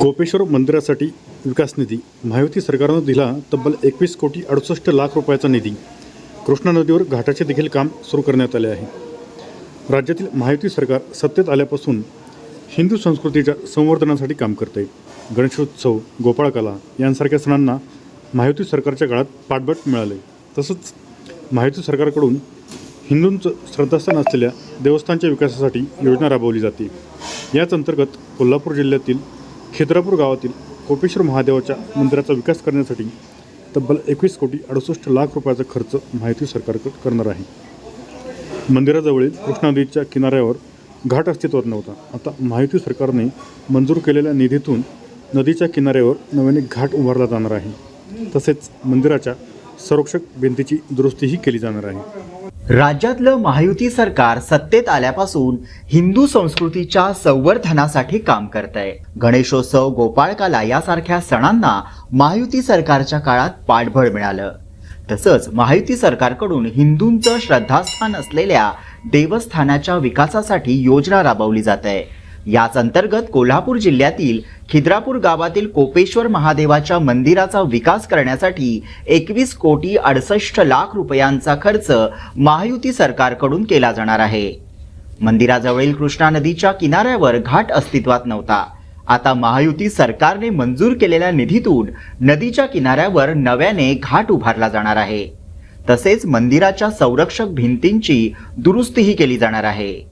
गोपेश्वर मंदिरासाठी विकास निधी. महायुती सरकारनं दिला तब्बल एकवीस कोटी अडुसष्ट लाख रुपयाचा निधी. कृष्णा नदीवर घाटाचे देखील काम सुरू करण्यात आले आहे. राज्यातील महायुती सरकार सत्तेत आल्यापासून हिंदू संस्कृतीच्या संवर्धनासाठी काम करते गणेशोत्सव गोपाळकला यांसारख्या सणांना महायुती सरकारच्या काळात पाठबळ मिळाले तसंच महायुती सरकारकडून हिंदूंचं श्रद्धास्थान असलेल्या देवस्थानच्या विकासासाठी योजना राबवली जाते. याच अंतर्गत कोल्हापूर जिल्ह्यातील खेद्रापूर गावातील कोपेश्वर महादेवाच्या मंदिराचा विकास करण्यासाठी तब्बल एकवीस कोटी अडुसष्ट लाख रुपयाचा खर्च माहिती सरकार करणार आहे. मंदिराजवळील कृष्णा नदीच्या किनाऱ्यावर घाट अस्तित्वात नव्हता. आता माहिती सरकारने मंजूर केलेल्या निधीतून नदीच्या किनाऱ्यावर नव्याने घाट उभारला जाणार आहे. तसेच मंदिराच्या संरक्षक भिंतीची दुरुस्तीही केली जाणार आहे. राज्यातलं महायुती सरकार सत्तेत आल्यापासून हिंदू संस्कृतीच्या संवर्धनासाठी काम करत आहे गणेशोत्सव गोपाळकाला यासारख्या सणांना महायुती सरकारच्या काळात पाठबळ मिळालं. तसंच महायुती सरकारकडून हिंदूंचं श्रद्धास्थान असलेल्या देवस्थानाच्या विकासासाठी योजना राबवली जात आहे. याच अंतर्गत कोल्हापूर जिल्ह्यातील खिद्रापूर गावातील कोपेश्वर महादेवाच्या मंदिराचा विकास करण्यासाठी एकवीस कोटी अडसष्ट लाख रुपयांचा खर्च महायुती सरकारकडून केला जाणार आहे. मंदिराजवळील कृष्णा नदीच्या किनाऱ्यावर घाट अस्तित्वात नव्हता. आता महायुती सरकारने मंजूर केलेल्या निधीतून नदीच्या किनाऱ्यावर नव्याने घाट उभारला जाणार आहे. तसेच मंदिराच्या संरक्षक भिंतींची दुरुस्तीही केली जाणार आहे.